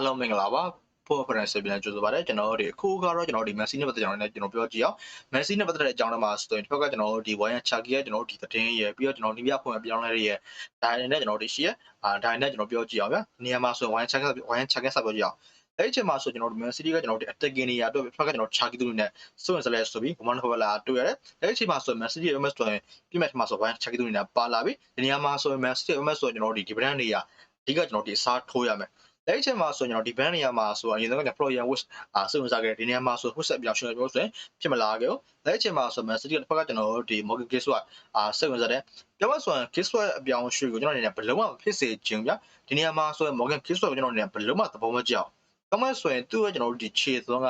အားလုံးမင်္ဂလာပါဖို့ဖရန်ဆပြန်ကြိုဆိုပါရစေကျွန်တော်တို့ဒီအခုကတော့ကျွန်တော်ဒီ Messi နဲ့ပတ်သက်ကျွန်တော်လည်းကျွန်တော်ပြောကြည့်အောင် Messi နဲ့ပတ်သက်တဲ့အကြောင်းတွေမှာဆိုရင်တစ်ဖက်ကကျွန်တော်တို့ဒီ Wyan Chaki ရဲ့ကျွန်တော်တို့ဒီသတင်းရယ်ပြီးတော့ကျွန်တော်ဒီပြဖွင့်ပြောင်းလဲရယ်ဒါတွေနဲ့ကျွန်တော်တို့ရှိရအာဒါတွေနဲ့ကျွန်တော်ပြောကြည့်အောင်ဗျာနေရာမှာဆိုရင် Wyan Chaki Wyan Chaki ဆက်ပြောကြည့်အောင်အဲ့ဒီအချိန်မှာဆိုကျွန်တော်တို့ Man City ကကျွန်တော်တို့ attacking နေရာအတွက်တစ်ဖက်ကကျွန်တော် Chaki တို့နဲ့စွန့်စလဲဆိုပြီး Command ဖက်လာတွေ့ရတယ်အဲ့ဒီအချိန်မှာဆို Man City ရဲ့ MS ဆိုရင်ပြည့်မဲ့ထမှာဆို Wyan Chaki တို့နဲ့ပါလာပြီဒီနေရာမှာဆိုရင် Man City MS ဆိုကျွန်တော်တို့ဒီ brand နေရာအဓိကကျွန်တော်ဒီစားထိုးရမယ် အဲ့ဒီအချိန်မှာဆိုရင်ကျွန်တော်ဒီ band နေရာမှာဆိုအရင်ဆုံးက Florian Wish အာစုံစားခဲ့ဒီနေရာမှာဆို Wish ပြောင်းရှင်ပြောဆိုရင်ဖြစ်မလာခဲ့ဘူးအဲ့ဒီအချိန်မှာဆို Man City ကတစ်ဖက်ကကျွန်တော်တို့ဒီ Morgan Giswa အာစိတ်ဝင်စားတယ်ပြောမှဆိုရင် Giswa အပြောင်းရွှေ့ကိုကျွန်တော်အနေနဲ့ဘယ်လုံးမှဖြစ်စေချင်ဗျာဒီနေရာမှာဆိုရင် Morgan Giswa ကိုကျွန်တော်အနေနဲ့ဘယ်လုံးမှသဘောမကျအောင်ကောင်းမဆိုရင်သူ့ရဲ့ကျွန်တော်တို့ဒီခြေသွန်းက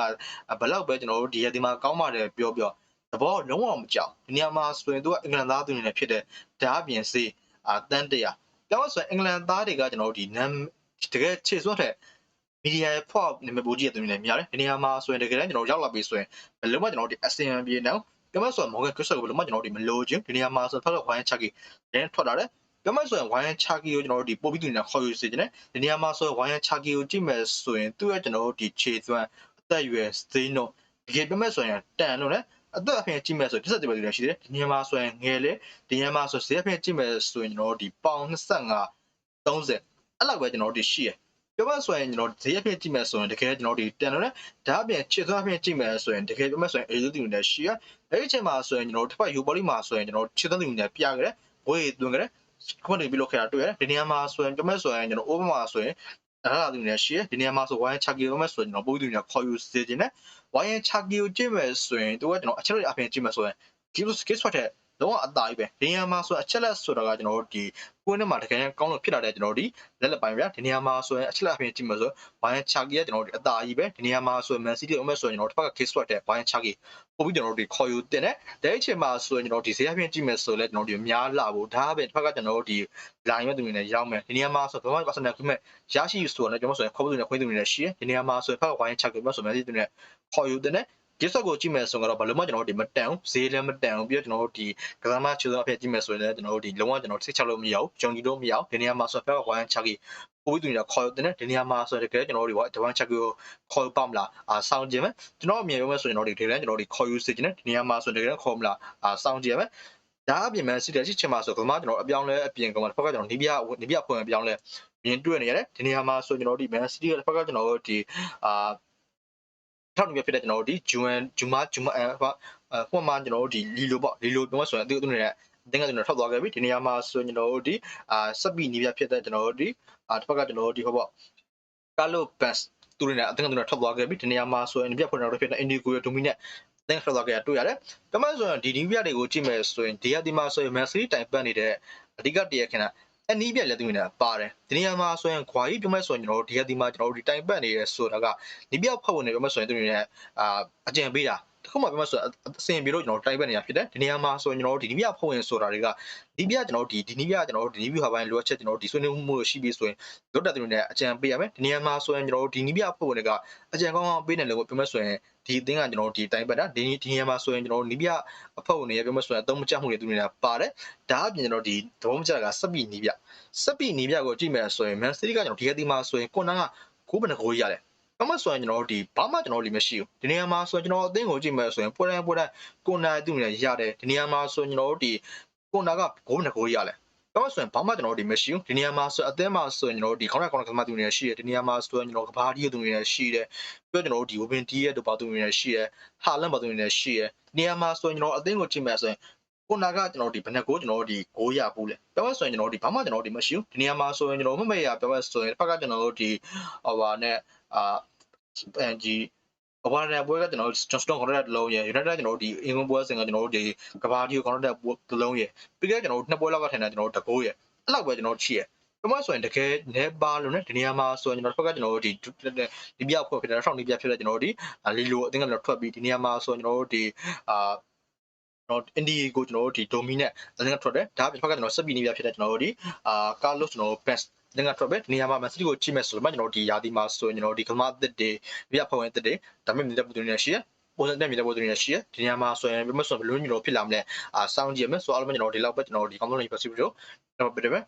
ဘယ်လောက်ပဲကျွန်တော်တို့ဒီရက်ဒီမှာကောင်းပါတယ်ပြောပြောသဘောလုံးဝမကြောက်ဒီနေရာမှာဆိုရင်သူကအင်္ဂလန်သားသူအနေနဲ့ဖြစ်တဲ့ဓာတ်ပြင်စေးအာတန်တရာပြောမှဆိုရင်အင်္ဂလန်သားတွေကကျွန်တော်တို့ဒီနမ် တကယ်ခြေစွန်းတဲ့မီဒီယာဖော့နာမည်ပိုကြီးတဲ့သူတွေလည်းများတယ်ဒီနေရာမှာဆိုရင်တကယ်တမ်းကျွန်တော်ရောက်လာပြီဆိုရင်ဘယ်လုံးမကျွန်တော်တို့ဒီ SCM ပြေနော်ပြောမှဆိုရင် Morgan Crystal ကိုဘယ်လုံးမကျွန်တော်တို့ဒီမလိုချင်ဒီနေရာမှာဆိုဖက်တော့ Wyan Chaki ရင်းထွက်လာတယ်ပြောမှဆိုရင် Wyan Chaki ကိုကျွန်တော်တို့ဒီပို့ပြီးသူတွေခေါ်ယူစေချင်တယ်ဒီနေရာမှာဆိုရင် Wyan Chaki ကိုကြည့်မယ်ဆိုရင်သူ့ရဲ့ကျွန်တော်တို့ဒီခြေသွမ်းအသက်အရွယ်စင်းတော့တကယ်ပြောမှဆိုရင်တန်လို့လည်းအသက်အပြင်ကြည့်မယ်ဆိုတစ်ဆက်တည်းပဲရှိတယ်ဒီနေရာမှာဆိုရင်ငယ်လေဒီနေရာမှာဆိုဈေးအပြင်ကြည့်မယ်ဆိုရင်ကျွန်တော်တို့ဒီပေါင်25 30 အဲ့လောက်ပဲကျွန်တော်တို့ရှိရပြောမှဆိုရင်ကျွန်တော်ဈေးအပြင်ကြည့်မယ်ဆိုရင်တကယ်ကျွန်တော်ဒီတန်လို့ဒါအပြင်ချစ်သွားအပြင်ကြည့်မယ်ဆိုရင်တကယ်ပြောမှဆိုရင်အေးလူတူနဲ့ရှိရအဲ့ဒီအချိန်မှာဆိုရင်ကျွန်တော်တစ်ဖက်ယူပေါ်လီမှာဆိုရင်ကျွန်တော်ချစ်သွားတူနဲ့ပြခဲ့တယ်ဝေးသွင်းခဲ့တယ်ခွင့်နေပြီးလို့ခဲ့တာတွေ့ရတယ်ဒီနေရာမှာဆိုရင်ပြောမှဆိုရင်ကျွန်တော် over မှာဆိုရင်အဲ့ဒါတူနဲ့ရှိရဒီနေရာမှာဆိုဝိုင်းချာကီရောမဲ့ဆိုရင်ကျွန်တော်ပိုးတူနဲ့ခေါ်ယူစေခြင်းနဲ့ဝိုင်းချာကီကိုကြည့်မယ်ဆိုရင်သူကကျွန်တော်အချက်လက်အပြင်ကြည့်မယ်ဆိုရင် gives gives ထွက်တဲ့ လုံးဝအသားကြီးပဲဒီနေရာမှာဆိုအချက်လက်ဆိုတာကကျွန်တော်တို့ဒီကိုင်းထဲမှာတကယ်ကောင်းလို့ဖြစ်လာတဲ့ကျွန်တော်တို့ဒီလက်လက်ပိုင်းဗျာဒီနေရာမှာဆိုရင်အချက်လက်အပြင်ကြည့်မှာဆိုဝိုင်းချာကီကကျွန်တော်တို့အသားကြီးပဲဒီနေရာမှာဆိုရင် Man City အမက်ဆိုရင်ကျွန်တော်တို့တစ်ဖက်က case ထွက်တဲ့ဝိုင်းချာကီပို့ပြီးကျွန်တော်တို့ဒီခေါ်ယူတင်တယ်တဲ့အချိန်မှာဆိုရင်ကျွန်တော်ဒီဈေးအပြင်ကြည့်မယ်ဆိုလဲကျွန်တော်တို့များလာဖို့ဒါပဲတစ်ဖက်ကကျွန်တော်တို့ဒီ line မဲ့သူတွေနဲ့ရောက်မယ်ဒီနေရာမှာဆိုဘာမှ personal equipment ရရှိဆိုတော့ကျွန်တော်ဆိုရင်ခေါ်ပြီးသူနဲ့ခွင့်သူတွေနဲ့ရှိတယ်ဒီနေရာမှာဆိုရင်ဖက်ကဝိုင်းချာကီမဲ့ဆို Man City တွေနဲ့ခေါ်ယူတင်တယ် ဒီဆော့ကိုကြည့်မယ်ဆိုတော့ဘာလို့မှကျွန်တော်တို့ဒီမတန်ဘူးဈေးလည်းမတန်ဘူးပြီးတော့ကျွန်တော်တို့ဒီကစားမချူသောအဖြစ်ကြည့်မယ်ဆိုရင်လည်းကျွန်တော်တို့ဒီလုံးဝကျွန်တော်စိတ်ချလို့မရဘူးဂျုံကြီးလို့မရဘူးဒီနေရာမှာဆိုတော့ဝိုင်းချာကီပိုးပြီးသူတွေကခေါ်တဲ့ဒီနေရာမှာဆိုတော့တကယ်ကျွန်တော်တို့ဒီဝိုင်းချာကီကိုခေါ်ပါမလားအာစောင်းကြည့်မယ်ကျွန်တော်အမြင်ပြောမယ်ဆိုရင်တော့ဒီဒေလန်ကျွန်တော်တို့ခေါ်ယူစေချင်တယ်ဒီနေရာမှာဆိုတော့တကယ်ခေါ်မလားအာစောင်းကြည့်မယ်ဒါအပြင်မှာစီတယ်ချစ်ချင်မှာဆိုကမကျွန်တော်အပြောင်းလဲအပြင်ကမတစ်ဖက်ကကျွန်တော်နီးပြနီးပြဖွင့်အပြောင်းလဲမြင်တွေ့နေရတယ်ဒီနေရာမှာဆိုကျွန်တော်တို့ဒီ Man City ကတစ်ဖက်ကကျွန်တော်တို့ဒီအာ ထောက်နေပြဖြစ်တဲ့ကျွန်တော်တို့ဒီဂျူအန်ဂျူမာဂျူမာအဲဟိုမှာကျွန်တော်တို့ဒီလီလိုပေါ့လီလိုပြောမှဆိုရင်သူသူနဲ့အတင်းကကျွန်တော်ထောက်သွားခဲ့ပြီဒီနေရာမှာဆိုကျွန်တော်တို့ဒီအာစက်ပီနီးပြဖြစ်တဲ့ကျွန်တော်တို့ဒီအာတစ်ဖက်ကကျွန်တော်တို့ဒီဟိုပေါ့ကာလိုဘတ်သူတွေနဲ့အတင်းကကျွန်တော်ထောက်သွားခဲ့ပြီဒီနေရာမှာဆိုရင်ပြဖွင့်တော်ဖြစ်တဲ့ Indigo ရဲ့ Dominant တင်ထွက်သွားခဲ့တာတွေ့ရတယ်။ကမန်ဆိုရင်ဒီနီးပြတွေကိုကြည့်မယ်ဆိုရင်ဒီရဒီမှာဆိုရင် Messi တိုင်ပတ်နေတဲ့အဓိကတရခဏ အနီးပြလက်သွင်းနေတာပါတယ်ဒီနေရာမှာဆိုရင်ခွာကြီးပြောမဲ့ဆိုရင်ကျွန်တော်တို့ဒီရဒီမှာကျွန်တော်တို့ဒီတိုင်ပတ်နေရဲဆိုတာကနီးပြဖောက်ဝင်နေပြောမဲ့ဆိုရင်သူတွေနဲ့အာအကြံပေးတာ တခုမှပြောမဲ့ဆိုအစင်ပြီးလို့ကျွန်တော်တိုင်ပတ်နေတာဖြစ်တယ်ဒီနေရာမှာဆိုရင်ကျွန်တော်တို့ဒီနီးပြဖောက်ဝင်ဆိုတာတွေကဒီပြကျွန်တော်တို့ဒီဒီနီးပြကျွန်တော်တို့ဒီနီးပြဟာပိုင်းလိုအပ်ချက်ကျွန်တော်တို့ဒီဆွေးနွေးမှုရှိပြီးဆိုရင်လွတ်တက်သူတွေနဲ့အကြံပေးရမယ်ဒီနေရာမှာဆိုရင်ကျွန်တော်တို့ဒီနီးပြဖောက်ဝင်တွေကအကြံကောင်းကောင်းပေးနေလို့ပြောမဲ့ဆိုရင်ဒီအသင်းကကျွန်တော်တို့ဒီတိုင်းပတ်တာဒီဒီနေရာမှာဆိုရင်ကျွန်တော်တို့နီးပြအဖွဲ့ဝင်တွေပြောမဲ့ဆိုရင်အသုံးမကျမှုတွေသူတွေကပါတယ်ဒါအပြင်ကျွန်တော်ဒီသဘောမကျတာကစက်ပီနီးပြစက်ပီနီးပြကိုကြည့်မယ်ဆိုရင် Man City ကကျွန်တော်ဒီကတိမှာဆိုရင်ကွန်နာကကိုးဘယ်နှကိုရတယ် ဘာမှဆိုရင်ကျွန်တော်တို့ဒီဘာမှကျွန်တော်တို့မရှိဘူးဒီနေရာမှာဆိုရင်ကျွန်တော်အသင်းကိုကြည့်မယ်ဆိုရင်ပွဲတိုင်းပွဲတိုင်းကွန်နာသူတွေရတယ်ဒီနေရာမှာဆိုရင်ကျွန်တော်တို့ဒီကွန်နာကကိုးဘယ်နှကိုရတယ်တော့ဆိုရင်ဘာမှကျွန်တော်တို့ဒီမရှိဘူးဒီနေရာမှာဆိုအသင်းမှာဆိုရင်ကျွန်တော်တို့ဒီခေါင်းရခေါင်းကမှသူတွေရှိတယ်ဒီနေရာမှာဆိုရင်ကျွန်တော်ကဘာဒီသူတွေရှိတယ်ပြီးတော့ကျွန်တော်တို့ဒီ Win D ရဲ့တို့ဘာသူတွေရှိတယ်ဟာလန်ဘာသူတွေရှိတယ်နေရာမှာဆိုရင်ကျွန်တော်အသင်းကိုကြည့်မယ်ဆိုရင်ကိုနာကကျွန်တော်ဒီဘယ်နှကိုကျွန်တော်ဒီ9ရဘူးလေပြောမှဆိုရင်ကျွန်တော်ဒီဘာမှကျွန်တော်ဒီမရှိဘူးဒီနေရာမှာဆိုရင်ကျွန်တော်မမေ့ရပြောမှဆိုရင်တစ်ဖက်ကကျွန်တော်တို့ဒီဟိုပါနဲ့အာ အန်ဂျီအဝါရပွဲကကျွန်တော်တို့ Johnston contract တစ်လုံးရယ် United ကျွန်တော်တို့ဒီအင်္ဂလန်ပွဲစဉ်ကကျွန်တော်တို့ဒီကဘာဒီ contract တစ်လုံးရယ်ပြီးခဲ့ကျွန်တော်တို့နှစ်ပွဲလောက်ကထိုင်တာကျွန်တော်တို့တကိုးရယ်အဲ့လောက်ပဲကျွန်တော်တို့ချီရယ်ဒီမှာဆိုရင်တကယ်နဲပါလို့ねဒီနေရာမှာဆိုရင်ကျွန်တော်တစ်ဖက်ကကျွန်တော်တို့ဒီဒီပြဖွဲ့ဖြစ်တဲ့ထောင်ဒီပြဖြစ်တဲ့ကျွန်တော်တို့ဒီလီလိုအတင်းကကျွန်တော်ထွက်ပြီးဒီနေရာမှာဆိုရင်ကျွန်တော်တို့ဒီအာကျွန်တော်အင်ဒီကိုကျွန်တော်တို့ဒီ dominant အတင်းကထွက်တယ်ဒါပြဖက်ကကျွန်တော်စပီနီပြဖြစ်တဲ့ကျွန်တော်တို့ဒီအာကာလော့ကျွန်တော်တို့ best တင်ကထွက်ပဲနေရာမှာမန်စီးတီကိုချိမဲ့ဆိုတော့ကျွန်တော်ဒီယာဒီမှာဆိုရင်ကျွန်တော်ဒီကမ္ဘာအသစ်တွေပြဖဝင်အသစ်တွေဒါပေမဲ့မြေတဲ့ပုံတွေရှိရပုံစံနဲ့မြေတဲ့ပုံတွေရှိရဒီနေရာမှာဆိုရင်ဘယ်မှာဆိုဘယ်လိုမျိုးဖြစ်လာမလဲအာစောင်းကြည့်မယ်ဆိုအားလုံးကျွန်တော်ဒီလောက်ပဲကျွန်တော်ဒီကောင်းဆုံးလေးပဲစီပြီးတော့ကျွန်တော်ပြတယ်ပဲ